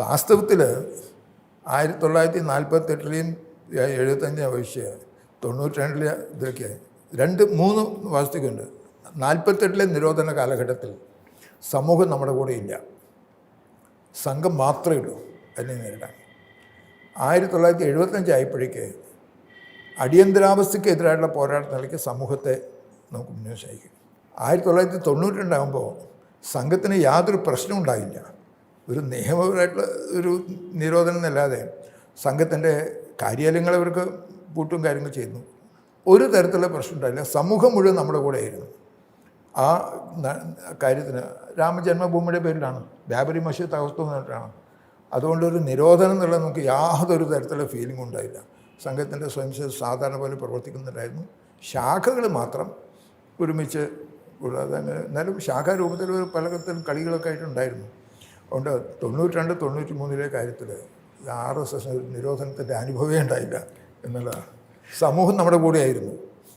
വാസ്തവത്തിൽ ആയിരത്തി തൊള്ളായിരത്തി നാൽപ്പത്തെട്ടിലെയും എഴുപത്തഞ്ച് അപേക്ഷിച്ച് തൊണ്ണൂറ്റി രണ്ടിലെ ഇതൊക്കെ രണ്ട് മൂന്ന് വാസ്തുക്കുണ്ട് നാൽപ്പത്തെട്ടിലെ നിരോധന കാലഘട്ടത്തിൽ സമൂഹം നമ്മുടെ കൂടെ ഇല്ല. സംഘം മാത്രമേ ഉള്ളൂ അതിനെ നേരിടാൻ. ആയിരത്തി തൊള്ളായിരത്തി എഴുപത്തഞ്ച് ആയപ്പോഴേക്ക് അടിയന്തരാവസ്ഥയ്ക്കെതിരായിട്ടുള്ള നിലയ്ക്ക് സമൂഹത്തെ നമുക്ക് മുന്നോട്ട് നയിക്കും. ആയിരത്തി തൊള്ളായിരത്തി തൊണ്ണൂറ്റി രണ്ടാകുമ്പോൾ സംഘത്തിന് യാതൊരു പ്രശ്നവും ഉണ്ടായില്ല. ഒരു നിയമപരമായിട്ടുള്ള ഒരു നിരോധനം എന്നല്ലാതെ സംഘത്തിന്റെ കാര്യാലയങ്ങൾ അവർക്ക് പൂട്ടും കാര്യങ്ങൾ ചെയ്യുന്നു. ഒരു തരത്തിലുള്ള പ്രശ്നം ഉണ്ടായില്ല. സമൂഹം മുഴുവൻ നമ്മുടെ കൂടെ ആയിരുന്നു. ആ കാര്യത്തിന് രാമജന്മഭൂമിയുടെ പേരിലാണ്. ബാബരി മസ്ജിദ് അവസ്ഥ എന്നിട്ടാണ്. അതുകൊണ്ട് ഒരു നിരോധനം എന്നുള്ളത് നമുക്ക് യാതൊരു തരത്തിലുള്ള ഫീലിംഗ് ഉണ്ടായില്ല. സംഘത്തിന്റെ സ്വയം സാധാരണ പോലെ പ്രവർത്തിക്കുന്നുണ്ടായിരുന്നു. ശാഖകൾ മാത്രം ഒരുമിച്ച് കൂടാതെ അങ്ങനെ എന്നാലും ശാഖാരൂപത്തിൽ പലതരം കളികളൊക്കെ ആയിട്ടുണ്ടായിരുന്നു അതുകൊണ്ട് തൊണ്ണൂറ്റി രണ്ട് തൊണ്ണൂറ്റി മൂന്നിലെ കാര്യത്തിൽ ആർ എസ് എസ് നിരോധനത്തിന്റെ അനുഭവമേ ഉണ്ടായില്ല എന്നുള്ളതാണ് സമൂഹം നമ്മുടെ കൂടെയായിരുന്നു.